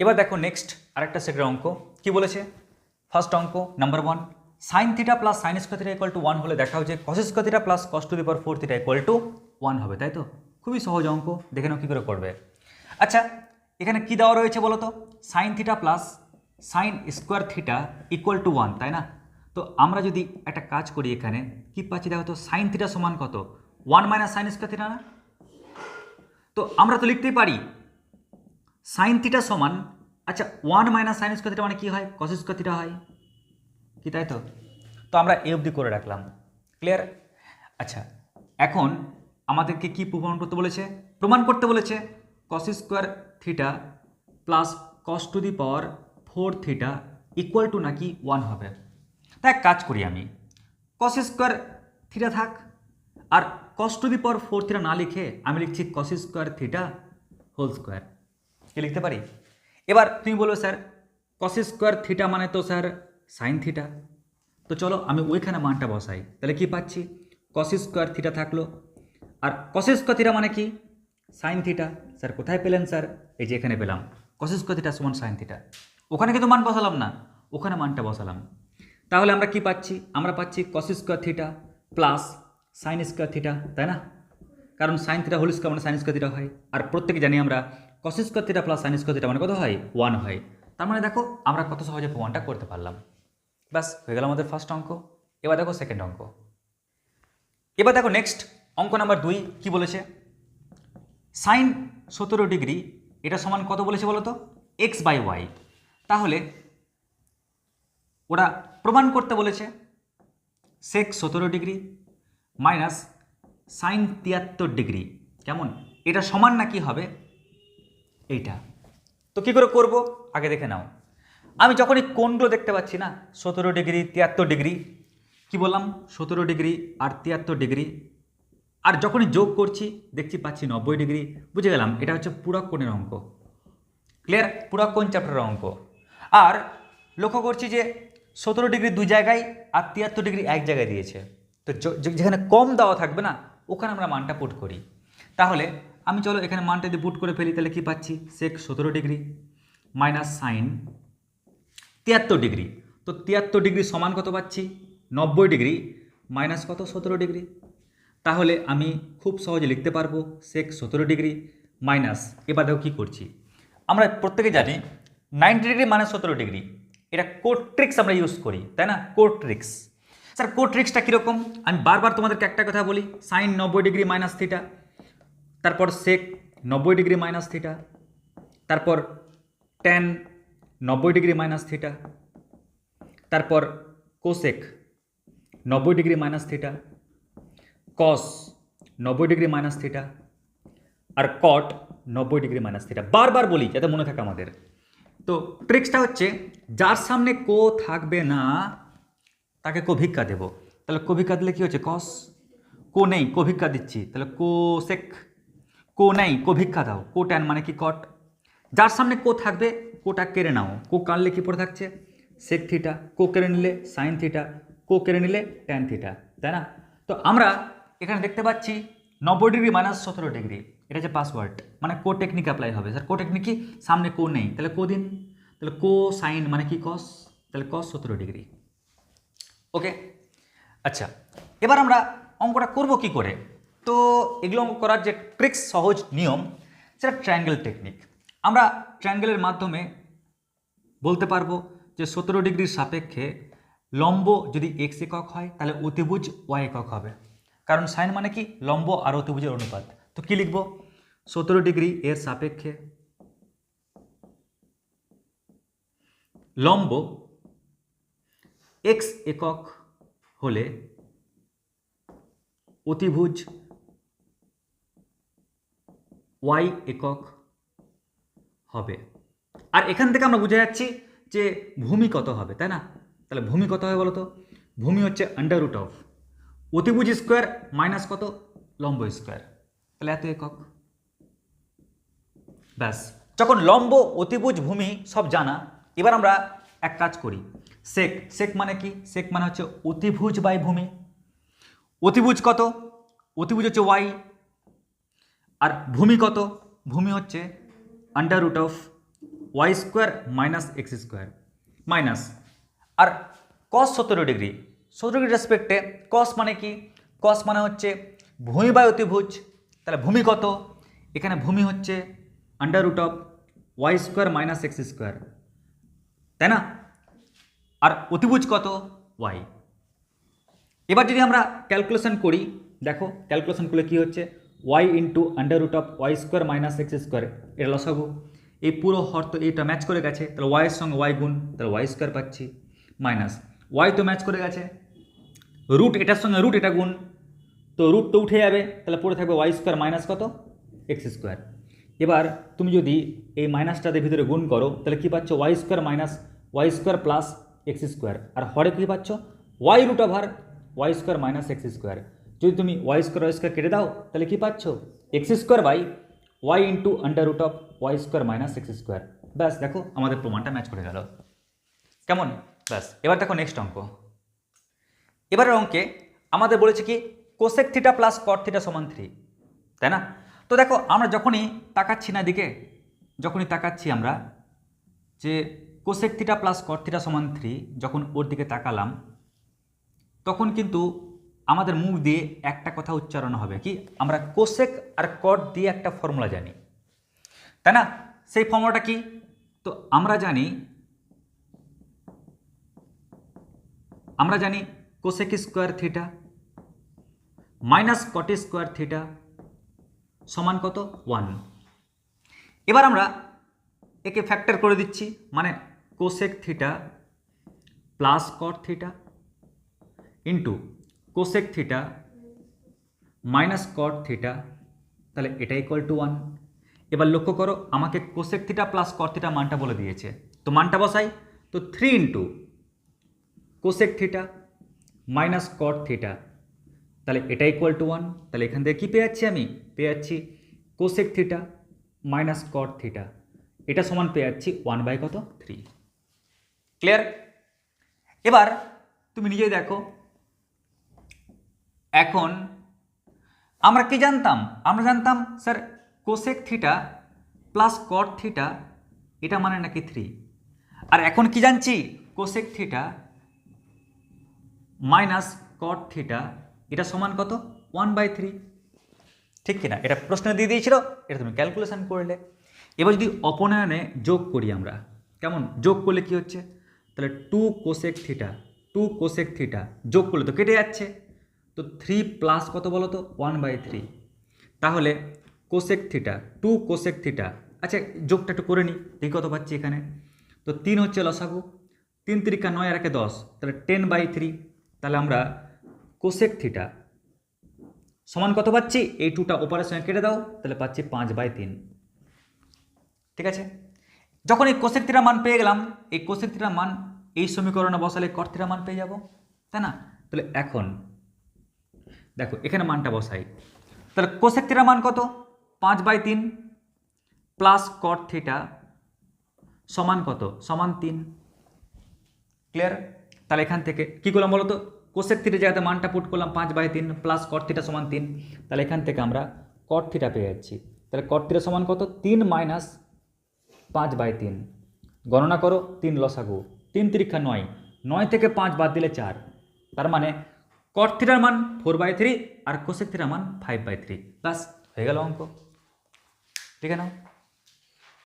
এবার দেখো নেক্সট আরেকটা সেটের অঙ্ক। কি বলেছে? ফার্স্ট অঙ্ক number one sine theta plus sine square theta equal to one হলে দেখা হচ্ছে cos square theta plus cos to the power four theta equal to one হবে, তাই তো? খুবই সহজ অঙ্ক, দেখে নাও কী করে করবে। আচ্ছা এখানে কি দেওয়া রয়েছে বলো তো? Sine theta plus sine square theta equal to one তাই না? তো আমরা যদি একটা কাজ করি এখানে, কি পাচ্ছি দেখো তো? সাইন থিটা সমান কত? One minus sine square theta না? তো আমরা তো লিখতেই পারি সাইন থিটা সমান আচ্ছা one minus sine square theta মানে কি হয়? কস স্কোয়ার থিটা হয়। কি তাই তো? তো আমরা এ অবধি করে রাখলাম। ক্লিয়ার আচ্ছা এখন আমাদেরকে কি প্রমাণ করতে বলেছে? প্রমাণ করতে বলেছে cos square theta plus cos to the power four theta equal to নাকি ওয়ান হবে। তা এক কাজ করি আমি। কস স্কোয়ার থিটা থাক, আর cos to the power four theta না লিখে আমি লিখছি cos square theta whole square কি লিখতে পারি? এবার তুমি বলবে স্যার কস স্কোয়ার থিটা মানে তো, স্যার সাইন থিটা তো চলো, আমি ওইখানে মানটা বসাই। তাহলে কি পাচ্ছি? কস স্কোয়ার থিটা থাকল। আর কস স্কোয়ার থিটা মানে কি? সাইন থিটা স্যার, কোথায় পেলেন, স্যার? এই যে এখানে পেলাম। কস স্কোয়ার থিটা সমান সাইন থিটা ওখানে কিন্তু মান বসালাম না। ওখানে মানটা বসালাম। তাহলে আমরা কি পাচ্ছি? আমরা পাচ্ছি cos square theta plus sine square theta তাই না? কারণ সাইন থিটা হোল স্কোয়ার মানে সাইন স্কোয়ার থিটা হয়। আর প্রত্যেকে জানি আমরা cos square theta plus sine square theta মানে কত হয়? ওয়ান হয়। তার মানে দেখো, আমরা কত সহজে প্রমাণটা করতে পারলাম। ব্যাস, হয়ে গেল আমাদের ফার্স্ট অঙ্ক। এবার দেখো সেকেন্ড অঙ্ক। এবার দেখো নেক্সট অঙ্ক নাম্বার দুই কি বলেছে? সাইন সতেরো ডিগ্রি এটা সমান কত বলেছে বলো তো এক্স বাই ওয়াই তাহলে, ওরা প্রমাণ করতে বলেছে সেক সতেরো ডিগ্রি মাইনাস সাইন তিয়াত্তর ডিগ্রি কেমন? এটা সমান না কি হবে? এইটা। তো কী করে করব? আগে দেখে নাও। আমি যখনই কোনগুলো দেখতে পাচ্ছি না, সতেরো ডিগ্রি, তিয়াত্তর ডিগ্রি, কি বললাম? সতেরো ডিগ্রি আর তিয়াত্তর ডিগ্রি। আর যখনই যোগ করছি, দেখছি পাচ্ছি নব্বই ডিগ্রি। বুঝে গেলাম, এটা হচ্ছে পুরক কোণের অঙ্ক। ক্লিয়ার পুরক কোণ চ্যাপ্টারের অঙ্ক। আর লক্ষ্য করছি যে সতেরো ডিগ্রি দুই জায়গায় আর তিয়াত্তর ডিগ্রি এক জায়গায় দিয়েছে। তো যেখানে কম দেওয়া থাকবে না, ওখানে আমরা মানটা পুট করি। তাহলে আমি চলো এখানে মানটা যদি পুট করে ফেলি, তাহলে কি পাচ্ছি? সেক সতেরো ডিগ্রি মাইনাস সাইন তিয়াত্তর ডিগ্রি তো তিয়াত্তর ডিগ্রি সমান কত পাচ্ছি? নব্বই ডিগ্রি মাইনাস কত? সতেরো ডিগ্রি তাহলে আমি খুব সহজে লিখতে পারব সেক সতেরো ডিগ্রি মাইনাস এবার দেখো কী করছি। আমরা প্রত্যেকে জানি নাইনটি ডিগ্রি মাইনাস সতেরো ডিগ্রি এটা কোড ট্রিক্স আমরা ইউজ করি, তাই না? কোড ট্রিক্স স্যার কোড ট্রিক্সটা কীরকম? আমি বারবার তোমাদেরকে একটা কথা বলি সাইন নব্বই ডিগ্রি মাইনাস থিটা তারপর সেক নব্বই ডিগ্রি মাইনাস থিটা তারপর ট্যান নব্বই ডিগ্রি মাইনাস থিটা তারপর কোসেক নব্বই ডিগ্রি মাইনাস থিটা কস নব্বই ডিগ্রি মাইনাস থিটা আর কট নব্বই ডিগ্রি মাইনাস থিটা বারবার বলি, যাতে মনে থাকে আমাদের। তো ট্রিক্সটা হচ্ছে, যার সামনে কো থাকবে না, তাকে কো ভিক্ষা দেবো। তাহলে কো ভিক্ষা দিলে কী হচ্ছে? কস কো নেই কো ভিক্ষা দিচ্ছি। তাহলে কো সেক কো নেই, কো ভিক্ষা দাও, কো ট্যান মানে কি কট? যার সামনে কো থাকবে, কোটা কেড়ে নাও। কো কাটলে কি পড়ে থাকছে? সেক থিটা কো কেড়ে নিলে সাইন থিটা কো কেড়ে নিলে ট্যান থিটা তাই না? তো আমরা এখানে দেখতে পাচ্ছি নব্বই ডিগ্রি মাইনাস সতেরো ডিগ্রি এটা হচ্ছে পাসওয়ার্ড মানে কো টেকনিক অ্যাপ্লাই হবে। স্যার কো টেকনিক কি? সামনে কো নেই, তাহলে কো দিন। তাহলে কো সাইন মানে কি কস তাহলে কস সতেরো ডিগ্রি ওকে আচ্ছা এবার আমরা অঙ্কটা করব কি করে? তো এগুলো করার যে ট্রিক্স সহজ নিয়ম, সেটা ট্রায়াঙ্গেল টেকনিক আমরা ট্রায়াঙ্গেলের মাধ্যমে বলতে পারব যে সতেরো ডিগ্রির সাপেক্ষে লম্ব যদি এক্স একক হয়, তাহলে অতিভুজ ওয়াই একক হবে। কারণ সাইন মানে কি? লম্ব আর অতিভুজের অনুপাত। তো কি লিখব? সতেরো ডিগ্রি এর সাপেক্ষে লম্ব এক্স একক হলে অতিভুজ ওয়াই একক হবে। আর এখান থেকে আমরা বুঝে যাচ্ছি যে ভূমি কত হবে, তাই না? তাহলে ভূমি কত হবে বলো তো ভূমি হচ্ছে আন্ডার রুট অফ অতিভুজ স্কোয়ার মাইনাস কত? লম্ব স্কোয়ার তাহলে এত একক। ব্যাস। যখন লম্ব, অতিভুজ, ভূমি সব জানা, এবার আমরা এক কাজ করি। সেক সেক মানে কি? সেক মানে হচ্ছে অতিভুজ বাই ভূমি। অতিভুজ কত? অতিভুজ হচ্ছে ওয়াই আর ভূমি কত? ভূমি হচ্ছে under root of Y square minus X square minus R cos সতেরো ডিগ্রি সতেরো ডিগ্রি রেসপেক্টে কস মানে কি? কস মানে হচ্ছে ভূমি বাই অতিভুজ, তাহলে ভূমি কত? এখানে ভূমি হচ্ছে under root of Y square minus X square তাই না? আর অতিভুজ কত? ওয়াই এবার যদি আমরা ক্যালকুলেশন করি, দেখো ক্যালকুলেশন করলে কী হচ্ছে? Y into under root of Y square minus X square এটা লসাগু। এই পুরো হর তো এইটা ম্যাচ করে গেছে, তাহলে ওয়াইয়ের সঙ্গে ওয়াই গুণ, তাহলে ওয়াই স্কোয়ার পাচ্ছি মাইনাস ওয়াই তো ম্যাচ করে গেছে রুট এটার সঙ্গে রুট এটা গুণ, তো রুট তো উঠে যাবে, তাহলে পড়ে থাকবে ওয়াই স্কোয়ার মাইনাস কত? এক্স স্কোয়ার এবার তুমি যদি এই মাইনাসটাদের ভিতরে গুণ করো, তাহলে কী পাচ্ছ? Y square minus Y square plus X square আর হরে কী পাচ্ছ? Y root over Y square minus X square যদি তুমি ওয়াই স্কোয়ার ওয়াই স্কোয়ার কেটে দাও, তাহলে কী পাচ্ছ? X square by Y into under root of Y square minus X square ব্যাস, দেখো আমাদের প্রমাণটা ম্যাচ করে গেল। কেমন? ব্যাস, এবার দেখো নেক্সট অঙ্ক। এবারের অঙ্কে আমাদের বলেছে কি cosec theta plus cot theta সমান থ্রি তাই না? তো দেখো, আমরা যখনই তাকাচ্ছি না দিকে যখনই তাকাচ্ছি আমরা, যে cosec theta plus cot theta সমান থ্রি যখন ওর দিকে তাকালাম, তখন কিন্তু আমাদের মুখ দিয়ে একটা কথা উচ্চারণ হবে কি? আমরা কোসেক আর কট দিয়ে একটা ফর্মুলা জানি। তাই না? সেই ফর্মুলাটা কি? তো আমরা জানি আমরা জানি cosec square theta minus cot square theta সমান কত? ওয়ান। এবার আমরা একে ফ্যাক্টর করে দিচ্ছি মানে cosec theta plus cot theta into cosec theta minus cot theta তাহলে এটা ইকুয়াল টু ওয়ান এবার লক্ষ্য করো, আমাকে cosec theta plus cot theta মানটা বলে দিয়েছে। তো মানটা বসাই, তো three into cosec theta minus cot theta তাহলে এটা ইকুয়াল টু ওয়ান তাহলে এখান থেকে কী পেয়ে যাচ্ছি আমি? পেয়ে যাচ্ছি cosec theta minus cot theta এটা সমান পেয়ে যাচ্ছি ওয়ান বাই কত? থ্রি ক্লিয়ার এবার তুমি নিজেই দেখো এখন আমরা কি জানতাম? আমরা জানতাম, sir cosec theta plus cot theta এটা মানে নাকি থ্রি আর এখন কি জানছি? Cosec theta minus cot theta এটা সমান কত? ওয়ান বাই থ্রি ঠিক কিনা? এটা প্রশ্ন দিয়ে দিয়েছিল, এটা তুমি ক্যালকুলেশন করলে। এবার যদি অপনয়নে যোগ করি আমরা, কেমন? যোগ করলে কি হচ্ছে? তাহলে two cosec theta two cosec theta যোগ করলে তো কেটে যাচ্ছে। তো থ্রি প্লাস কত বলো তো ওয়ান বাই থ্রি তাহলে cosec theta two cosec theta আচ্ছা যোগটা একটু করে নিই, দেখি কত পাচ্ছি এখানে। তো তিন হচ্ছে লসাগু, তিন তিরিকা নয় আর একে দশ। তাহলে টেন বাই থ্রি তাহলে আমরা কোসেক থিটা সমান কত পাচ্ছি? এই টুটা ওপারের সঙ্গে কেটে দাও, তাহলে পাচ্ছি পাঁচ বাই তিন। ঠিক আছে? যখন এই কোসেক থিটার মান পেয়ে গেলাম, এই কোসেক থিটার মান এই সমীকরণে বসালে থিটার মান পেয়ে যাব, তাই না? তাহলে এখন দেখো, এখানে মানটা বসাই। তাহলে থিটার মান কত? পাঁচ বাই তিন প্লাস কট থিটা সমান কত? সমান তিন। ক্লিয়ার তাহলে এখান থেকে কী করলাম বলো তো? কোসেক থিটা জায়গাতে মানটা পুট করলাম পাঁচ বাই তিন প্লাস কট থিটা সমান তিন। তাহলে এখান থেকে আমরা কট থিটা পেয়ে যাচ্ছি। তাহলে কট থিটা সমান কত? তিন মাইনাস পাঁচ বাই তিন। গণনা করো, তিন লসাগু। তিন তিরিক্ষা নয়। নয় থেকে পাঁচ বাদ দিলে চার। তার মানে কট থিটার মান ফোর বাই থ্রি আর কোসেক থিটার মান ফাইভ বাই থ্রি প্লাস হয়ে গেল অঙ্ক। ঠিক আছে? না